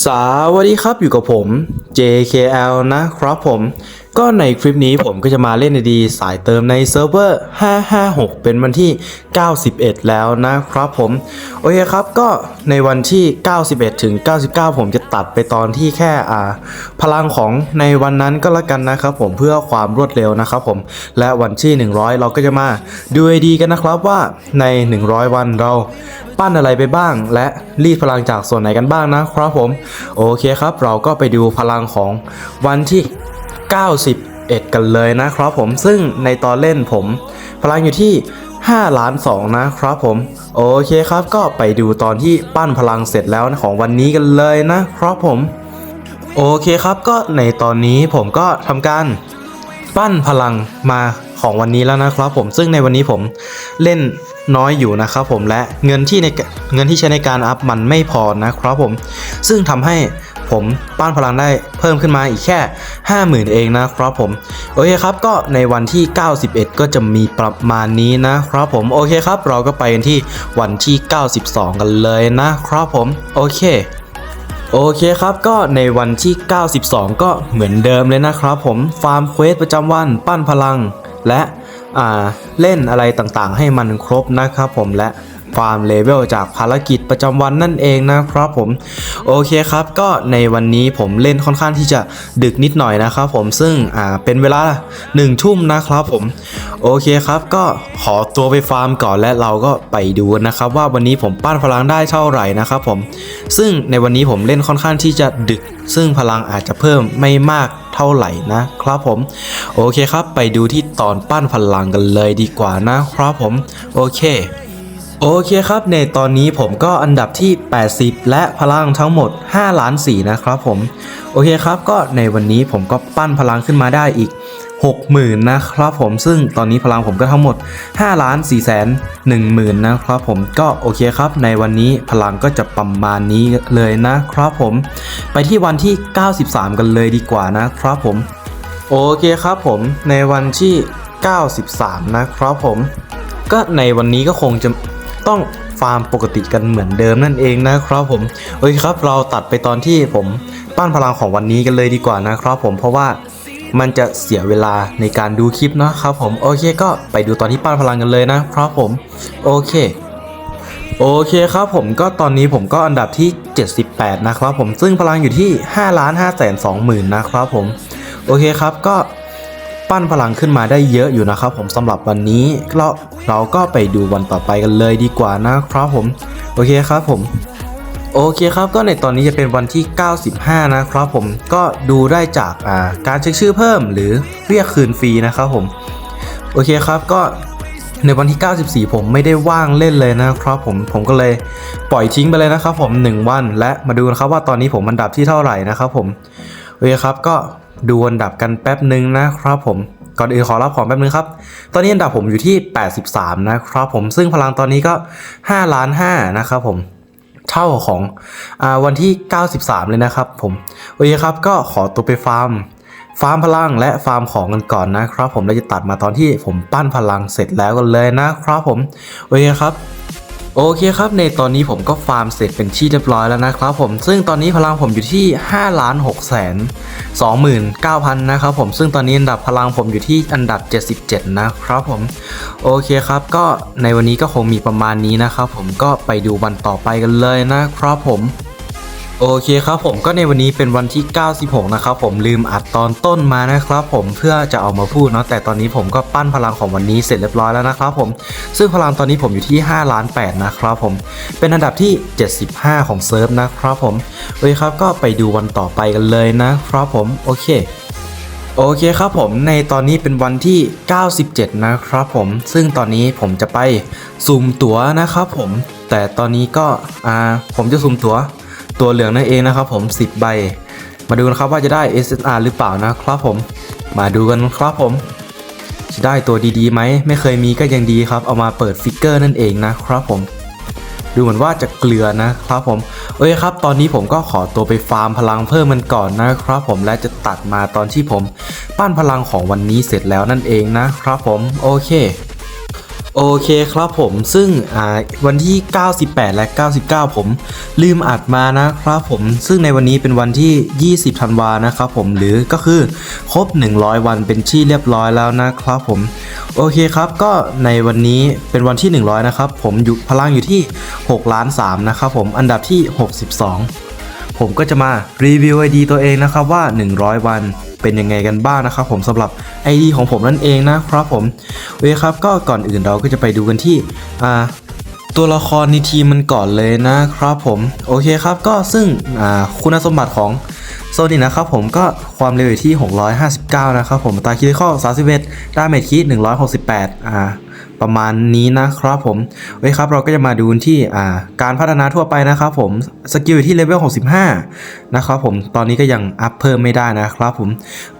สวัสดีครับอยู่กับผม JKL นะครับผม ก็ในคลิปนี้ผมก็จะมาเล่นในดีสายเติมในเซิร์ฟเวอร์ 556 เป็นวันที่ 91 แล้วนะครับผม โอเคครับก็ในวันที่ 91 ถึง 99 ผมจะตัดไปตอนที่แค่อ่า พลังของในวันนั้นก็แล้วกันนะครับผมเพื่อความรวดเร็วนะครับผม และวันที่ 100 เราก็จะมาดูดีกันนะครับว่าใน 100 วันเราปั้นอะไรไปบ้าง และรีดพลังจากส่วนไหนกันบ้างนะครับผม โอเคครับ เราก็ไปดูพลังของวันที่ 91 กันเลยนะครับผมซึ่งในตอนเล่นผม พลังอยู่ที่5ล้าน2นะครับผม โอเคครับก็ไปดูตอนที่ปั้นพลังเสร็จแล้วของวันนี้กันเลยนะครับผม โอเคครับก็ในตอนนี้ผมก็ทำการปั้นพลังมาของวันนี้แล้วนะครับผมซึ่งในวันนี้ผมเล่นน้อยอยู่นะครับผมและเงินที่ในเงินที่ใช้ในการอัพมันไม่พอนะครับผม ซึ่งทำให้ ผมปั้นพลังได้เพิ่มขึ้นมาอีกแค่ 50,000 เองนะครับผม โอเคครับก็ในวันที่ 91 ก็จะมีประมาณนี้นะครับผมโอเคครับ เราก็ไปกันที่วันที่ 92 กันเลยนะครับผมโอเคโอเคครับก็ในวันที่ 92 ก็เหมือนเดิมเลยนะครับผมฟาร์มเควสประจำวันปั้นพลัง และอ่าเล่นอะไรต่างๆ ให้มันครบนะครับผมและฟาร์มเลเวลจากภารกิจประจำวันนั่นเองนะครับผม โอเคครับ ก็ในวันนี้ผมเล่นค่อนข้างที่จะดึกนิดหน่อยนะครับผมซึ่งอ่าเป็นเวลา1ทุ่มนะครับผม โอเคครับ ก็ขอตัวไปฟาร์มก่อนและเราก็ไปดูนะครับ ว่าวันนี้ผมปั้นพลังได้เท่าไหร่นะครับผม ซึ่งในวันนี้ผมเล่นค่อนข้างที่จะดึก ซึ่งพลังอาจจะเพิ่มไม่มากเท่าไหร่นะครับผม โอเคครับ ไปดูที่ตอนปั้นพลังกันเลยดีกว่านะครับผม โอเค โอเคครับ ในตอนนี้ผมก็อันดับที่ 80 และพลังทั้งหมด 5 ล้าน4นะครับผม โอเคครับก็ในวันนี้ผมก็ปั้นพลังขึ้นมาได้อีก 60,000 นะครับผมซึ่งตอนนี้พลังผมก็ทั้งหมด 5 ล้าน4แสน1หมื่นนะครับผมก็โอเคครับ ในวันนี้พลังก็จะประมาณนี้เลยนะครับผมไปที่วันที่ 93 กันเลยดีกว่านะครับผม โอเคครับผมในวันที่ 93 นะครับผม ก็ในวันนี้ก็คงจะ ต้องฟาร์มปกติกันเหมือนเดิมนั่นเองนะครับผมโอเคครับเราตัดไปตอนที่ผมปั้นพลังของวันนี้กันเลยดีกว่านะครับผมเพราะว่ามันจะเสียเวลาในการดูคลิปนะครับผมโอเคก็ไปดูตอนที่ปั้นพลังกันเลยนะครับผมโอเคโอเคครับผมก็ตอนนี้ผมก็อันดับที่ 78 นะครับผมซึ่งพลังอยู่ที่5ล้าน5แสน2หมื่นนะครับผมโอเคครับก็ ปั้นพลังขึ้นมาได้เยอะอยู่นะครับผมสำหรับวันนี้เราเราก็ไปดูวันต่อไปกันเลยดีกว่านะครับผม โอเคครับผมโอเคครับก็ในตอนนี้จะเป็นวันที่ 95 นะครับผมก็ดูได้จากาการเช็คชื่อเพิ่มหรือเรียกคืนฟรีนะครับผมโอเคครับก็ในวันที่ 94 ผมไม่ได้ว่างเล่นเลยนะครับผมผมก็เลยปล่อยทิ้งไปเลยนะครับผม 1 วันและมาดูนะครับว่าตอนนี้ผมอันดับที่เท่าไหร่นะครับผมโอเคครับก็ ดูอันดับกันแป๊บหนึ่งนะครับผมก่อนอื่นขอรับของแป๊บนึงครับ ตอนนี้อันดับผมอยู่ที่ 83 นะครับผม ซึ่งพลังตอนนี้ก็5ล้าน5นะครับผม เท่าของอวันที่ 93 เลยนะครับผม โอเคครับ ก็ขอตัวไปฟาร์ม ฟาร์มพลังและฟาร์มของกันก่อนนะครับผมแล้วจะตัดมาตอนที่ผมปั้นพลังเสร็จแล้วกันเลยนะครับผม โอเคครับ โอเคครับ ในตอนนี้ผมก็ฟาร์มเสร็จเป็นที่เรียบร้อยแล้วนะครับผมซึ่งตอนนี้พลังผมอยู่ที่5ล้าน6แสน29,000นะครับผมซึ่งตอนนี้อันดับพลังผมอยู่ที่อันดับ 77 นะครับผมโอเคครับ ก็ในวันนี้ก็คงมีประมาณนี้นะครับผมก็ไปดูวันต่อไปกันเลยนะครับผม โอเคครับผมก็ในวันนี้เป็นวันที่ 96 นะครับผมลืมอัดตอนต้นมานะครับผมเพื่อจะเอามาพูดเนาะแต่ตอนนี้ผมก็ปั้นพลังของวันนี้เสร็จเรียบร้อยแล้วนะครับผมซึ่งพลังตอนนี้ผมอยู่ที่5ล้าน8นะครับผมเป็นอันดับที่ 75 ของเซิร์ฟนะครับผมโอเคครับก็ไปดูวันต่อไปกันเลยนะครับผมโอเคโอเคครับผมในตอนนี้เป็นวันที่ 97 นะครับผม ซึ่งตอนนี้ผมจะไปสุ่มตั๋วนะครับผม แต่ตอนนี้ก็อ่าผมจะสุ่มตั๋ว ตัวเหลืองนั่นเองนะครับผม 10 ใบ มาดูกันครับว่าจะได้ SSR หรือเปล่านะครับผม มาดูกันครับผม จะได้ตัวดีๆไหม ไม่เคยมีก็ยังดีครับ เอามาเปิดฟิกเกอร์นั่นเองนะครับผม ดูเหมือนว่าจะเกลือนะครับผมโอเคครับ ตอนนี้ผมก็ขอตัวไปฟาร์มพลังเพิ่มมันก่อนนะครับผม และจะตัดมาตอนที่ผม ปั้นพลังของวันนี้เสร็จแล้วนั่นเองนะครับผม โอเค โอเคครับผมซึ่งวันที่ 98 และ 99 ผมลืมอัดมานะครับผมซึ่งในวันนี้เป็นวันที่ 20ธันวานะครับผมหรือก็คือครบ 100 วันเป็นที่เรียบร้อยแล้วนะครับผมโอเคครับก็ในวันนี้เป็นวันที่ 100 นะครับผมอยู่พลังอยู่ที่6ล้าน3นะครับผมอันดับที่ 62 ผมก็จะมารีวิว ID ตัวเองนะครับว่า 100 วัน เป็นยังไงกันบ้างนะครับผมสำหรับ ID ของผมนั่นเองนะครับผมโอเคครับก็ก่อนอื่นเราก็จะไปดูกันที่อ่าตัวละครในทีมมันก่อนเลยนะครับผมโอเคครับก็ซึ่งคุณสมบัติของโซนินะครับผมก็ความเร็วอยู่ที่ 659 นะครับผมตาคิริคอล31ดาเมจคิด168อ่า ประมาณนี้นะครับผมโอเคครับเราก็จะมาดูที่การพัฒนาทั่วไปนะครับผมสกิลอยู่ที่เลเวล65 นะครับผมตอนนี้ก็ยังอัพเพิ่มไม่ได้นะครับผม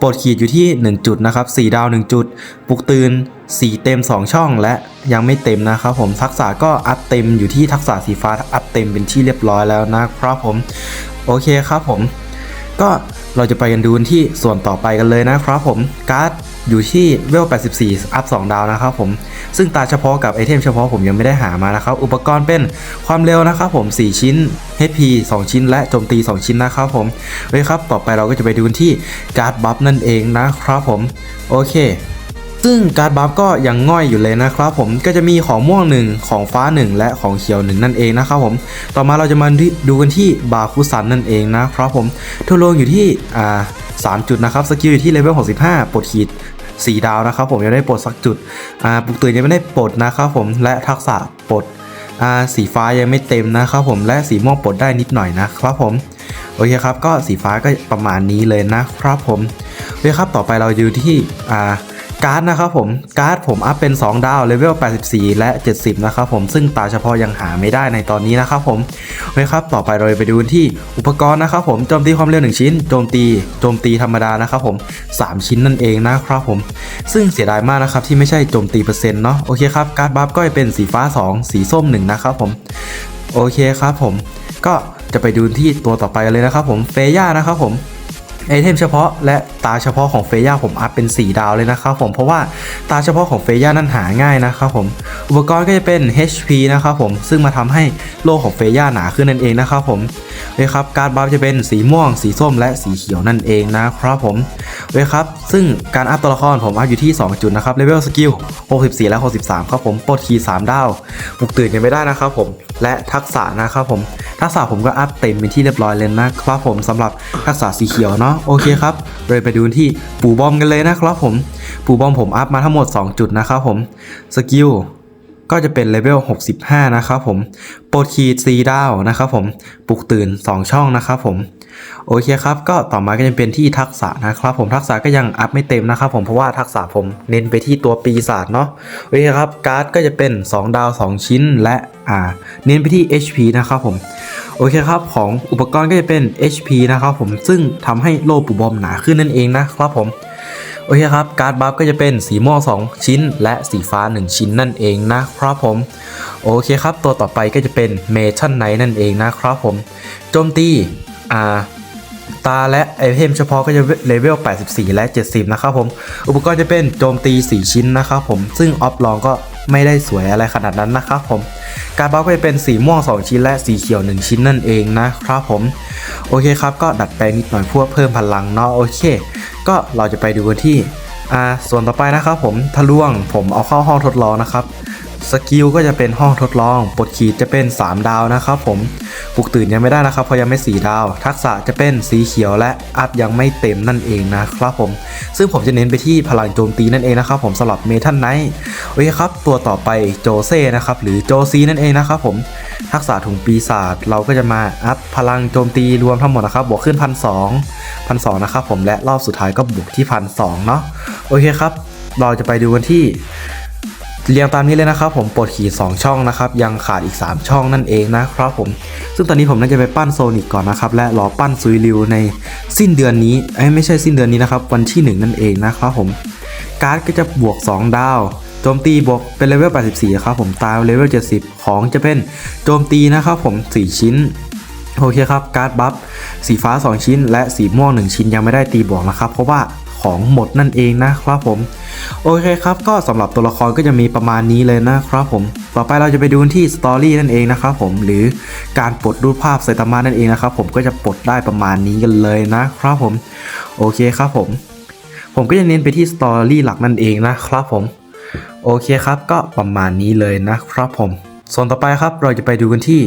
ปลดขีดอยู่ที่ 1 จุดนะครับ4ดาว 1 จุดปลุกตื่น4 เต็ม 2 ช่องและยังไม่เต็มนะครับผมทักษะก็อัพเต็มอยู่ที่ทักษะสีฟ้าอัพเต็มเป็นที่เรียบร้อยแล้วนะครับผมโอเคครับผม ก็เราจะไปกันดูที่ส่วนต่อไปกันเลยนะครับผมการ์ดอยู่ที่เวล 84 อัพ 2 ดาวนะครับผม ซึ่งตาเฉพาะกับไอเทมเฉพาะผมยังไม่ได้หามานะครับ อุปกรณ์เป็นความเร็วนะครับผม 4 ชิ้น HP 2 ชิ้น และโจมตี 2 ชิ้นนะครับผมโอเคครับ ต่อไปเราก็จะไปดูที่การ์ดบัฟนั่นเองนะครับผม โอเค ซึ่งการ์ดบัฟก็ยังง่อยอยู่เลยนะครับผมก็จะมีของม่วงหนึ่งของฟ้าหนึ่งและของเขียวหนึ่งนั่นเองนะครับผมต่อมาเราจะมาดูกันที่บาคุซันนั่นเองนะครับผมทั่วโลกอยู่ที่อ่าสามจุดนะครับสกิลอยู่ที่เลเวล65ปลดขีด4ดาวนะครับผมยังได้ปลดสักจุดอ่าปลุกตื่นยังไม่ได้ปลดนะครับผมและทักษะปลดอ่าสีฟ้ายังไม่เต็มนะครับผมและสีม่วงปลดได้นิดหน่อยนะครับผมโอเคครับก็สีฟ้าก็ประมาณนี้เลยนะครับผมโอเคครับต่อไปเราดูที่อ่า การ์ดนะครับผมการ์ดผมอัพเป็น 2 ดาวเลเวล 84 และ 70 นะครับผมซึ่งตาเฉพาะยังหาไม่ได้ในตอนนี้นะครับผมโอเคครับต่อไปเราไปดูที่อุปกรณ์นะครับผมโจมตีความเร็ว 1 ชิ้นโจมตีโจมตีธรรมดานะครับผม 3 ชิ้นนั่นเองนะครับผม ซึ่งเสียดายมากนะครับที่ไม่ใช่โจมตีเปอร์เซ็นต์เนาะโอเคครับการ์ดบัฟก็จะเป็นสีฟ้า 2 สีส้ม 1 นะครับผมโอเคครับผมก็จะไปดูที่ตัวต่อไปกันเลยนะครับผมเฟย่านะครับผม ไอเทมเฉพาะและตาเฉพาะของเฟย่าผมอัพเป็น 4 ดาวเลยนะครับผมเพราะว่าตาเฉพาะของเฟย่านั้นหาง่ายนะครับผมอุปกรณ์ก็จะเป็น HP นะครับผมซึ่งมาทำให้โลกของเฟย่าหนาขึ้นนั่นเองนะครับผมเว้ยครับการบัฟจะเป็นสีม่วง สีส้มและสีเขียวนั่นเองนะครับผมเว้ยครับซึ่งการอัพตัวละครผมอัพอยู่ที่ 2 จุดนะครับเลเวลสกิล64 และ 63 ครับผมปลดคีย์3ดาวปลุกตื่นยังไม่ได้นะครับผมและทักษะนะครับผมทักษะผมก็อัพเต็มเป็นที่เรียบร้อยเลยนะครับผมสำหรับทักษะสีเขียวเนาะโอเคครับเลยไปดูที่ปูบอมกันเลยนะครับผมปูบอมผมอัพมาทั้งหมด 2 จุดนะครับผมสกิล ก็จะเป็นเลเวล 65 นะครับผมโปรดขีด4ดาวนะครับผมปลุกตื่น 2 ช่องนะครับผมโอเคครับ ก็ต่อมาก็จะเป็นที่ทักษะนะครับผมทักษะก็ยังอัพไม่เต็มนะครับผมเพราะว่าทักษะผมเน้นไปที่ตัวปีศาจเนาะโอเคครับการ์ดก็จะเป็น 2 ดาว 2 ชิ้นและอ่าเน้นไปที่ HP นะครับผมโอเคครับของอุปกรณ์ก็จะเป็น HP นะครับผมซึ่งทำให้โล่ปูบอมหนาขึ้นนั่นเองนะครับผม โอเคครับ การ์ดบัฟก็จะเป็นสีม่วง2 ชิ้น และสีฟ้า 1 ชิ้นนั่นเองนะครับผม โอเคครับ ตัวต่อไปก็จะเป็นเมทัลไนนั่นเองนะครับผม โจมตีอ่าตาและไอเทมเฉพาะก็จะเลเวล 84 และ 70 นะครับผม อุปกรณ์จะเป็นโจมตี 4 ชิ้นนะครับผม ซึ่งออฟลองก็ ไม่ได้สวยอะไรขนาดนั้นนะครับผม การบัฟก็จะเป็นสีม่วง 2 ชิ้นและสีเขียว 1 ชิ้นนั่นเองนะครับผม โอเคครับ ก็ดัดแปลงนิดหน่อยเพื่อเพิ่มพลังเนาะโอเค ก็เราจะไปดูกันที่อ่าส่วนต่อไปนะครับผมทะลวงผมเอาเข้าห้องทดลองนะครับ สกิลก็จะเป็นห้องทดลองปลดขีดจะเป็น 3 ดาวนะครับผมปลุกตื่นยังไม่ได้นะครับเพราะยังไม่ 4 ดาว ทักษะจะเป็นสีเขียวและอัพยังไม่เต็มนั่นเองนะครับผม ซึ่งผมจะเน้นไปที่พลังโจมตีนั่นเองนะครับผมสำหรับเมทัลไนท์โอเคครับ ตัวต่อไปโจเซ่นะครับหรือโจซีนั่นเองนะครับผม ทักษะถุงปีศาจเราก็จะมาอัพพลังโจมตีรวมทั้งหมดนะครับบวกขึ้นพันสองพันสองนะครับผมและรอบสุดท้ายก็บวกที่พันสองเนาะโอเคครับเราจะไปดูกันที่ เรียงตามนี้เลยนะครับผมปลดขีด 2 ช่องนะครับยังขาดอีก 3 ช่องนั่นเองนะครับผมซึ่งตอนนี้ผมน่าจะไปปั้นโซนิกก่อนนะครับและรอปั้นซุยริวในสิ้นเดือนนี้เอ้ไม่ใช่สิ้นเดือนนี้นะครับวันที่ 1 นั่นเองนะครับผมการ์ดก็จะบวก 2 ดาวโจมตีบวกเป็นเลเวล 84 ครับผมตายเลเวล 70 ของจะเป็นโจมตีนะครับผม 4 ชิ้นโอเคครับการ์ดบัฟสีฟ้า 2 ชิ้น และสีม่วง 1 ชิ้นยังไม่ได้ตีบวกนะครับเพราะว่า ของหมดนั่นเองนะครับผม โอเคครับก็สำหรับตัวละครก็จะมีประมาณนี้เลยนะครับผม ต่อไปเราจะไปดูที่สตอรี่นั่นเองนะครับผมหรือการปลดรูปภาพไซตามะนั่นเองนะครับผมก็จะปลดได้ประมาณนี้กันเลยนะครับผม โอเคครับผม ผมก็จะเน้นไปที่สตอรี่หลักนั่นเองนะครับผม โอเคครับก็ประมาณนี้เลยนะครับผม ส่วนต่อไปครับเราจะไปดูกันที่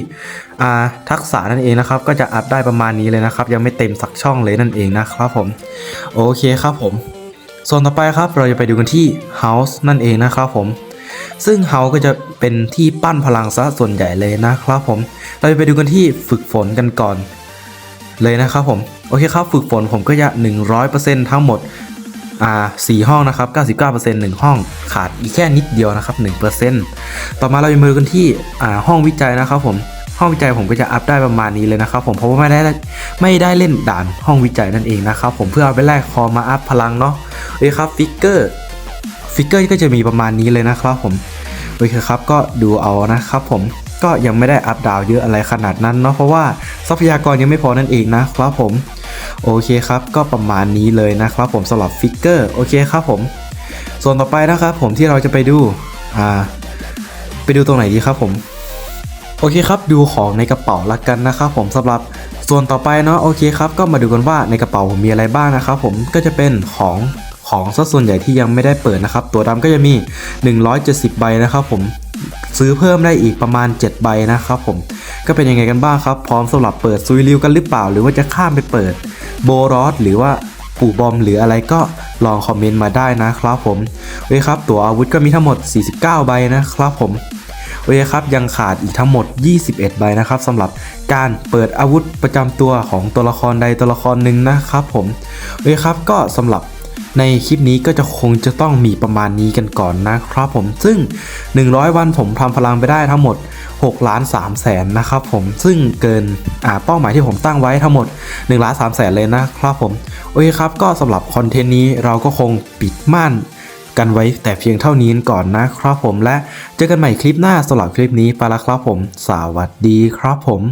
ทักษะนั่นเองนะครับ ก็จะอัพได้ประมาณนี้เลยนะครับ ยังไม่เต็มสักช่องเลยนั่นเองนะครับผมโอเคครับผมส่วนต่อไปครับเราจะไปดูกันที่ House นั่นเองนะครับผมซึ่ง House ก็จะเป็นที่ปั้นพลังซะส่วนใหญ่เลยนะครับผม เราจะไปดูกันที่ฝึกฝนกันก่อนเลยนะครับผมโอเคครับฝึกฝนผมก็จะ 100%ทั้งหมด อ่าสี่ห้องนะครับ 99% 1 ห้องขาดอีกแค่นิดเดียวนะครับ 1%ต่อมาเราจะมาดูกันที่อ่าห้องวิจัยนะครับผมห้องวิจัยผมก็จะอัพได้ประมาณนี้เลยนะครับผมเพราะว่าไม่ได้ไม่ได้เล่นด่านห้องวิจัยนั่นเองนะครับผมเพื่อเอาไปแลกคอมาอัพพลังเนาะโอเคครับฟิกเกอร์ฟิกเกอร์ก็จะมีประมาณนี้เลยนะครับผมโอเคครับก็ดูเอานะครับผมก็ยังไม่ได้อัพดาวเยอะอะไรขนาดนั้นเนาะเพราะว่าทรัพยากรยังไม่พอนั่นเองนะครับผม โอเคครับ ก็ประมาณนี้เลยนะครับผมสำหรับฟิกเกอร์โอเคครับผม ส่วนต่อไปนะครับผมที่เราจะไปดูอ่าไปดูตรงไหนดีครับผมโอเคครับดูของในกระเป๋าละกันนะครับผมสำหรับส่วนต่อไปเนาะโอเคครับก็มาดูกันว่าในกระเป๋าผมมีอะไรบ้างนะครับผมก็จะเป็นของของซะส่วนใหญ่ที่ยังไม่ได้เปิดนะครับ ตัวดำก็จะมี 170 ใบนะครับผม ซื้อเพิ่มได้อีกประมาณ 7 ใบนะครับผม ก็เป็นยังไงกันบ้างครับ พร้อมสำหรับเปิดซุยริวกันหรือเปล่า หรือว่าจะข้ามไปเปิดโบรอสหรือว่าปู่บอมหรืออะไรก็ลองคอมเมนต์มาได้นะครับผมโอเคครับ ตัวอาวุธก็มีทั้งหมด 49 ใบนะครับผมโอเคครับยังขาดอีกทั้งหมด 21 ใบนะครับสำหรับการเปิดอาวุธประจำตัวของตัวละครใดตัวละครหนึ่งนะครับผมโอเคครับก็สำหรับ ในคลิปนี้ก็จะคงจะต้องมีประมาณนี้กันก่อนนะครับผมซึ่ง 100 วันผมทำพลังไปได้ทั้งหมด6ล้าน3แสนนะครับผมซึ่งเกินเป้าหมายที่ผมตั้งไว้ทั้งหมด1ล้าน3แสนเลยนะครับผมโอเคครับก็สำหรับคอนเทนต์นี้เราก็คงปิดม่านกันไว้แต่เพียงเท่านี้ก่อนนะครับผมและเจอกันใหม่คลิปหน้าสำหรับคลิปนี้ไปละครับผม สวัสดีครับผม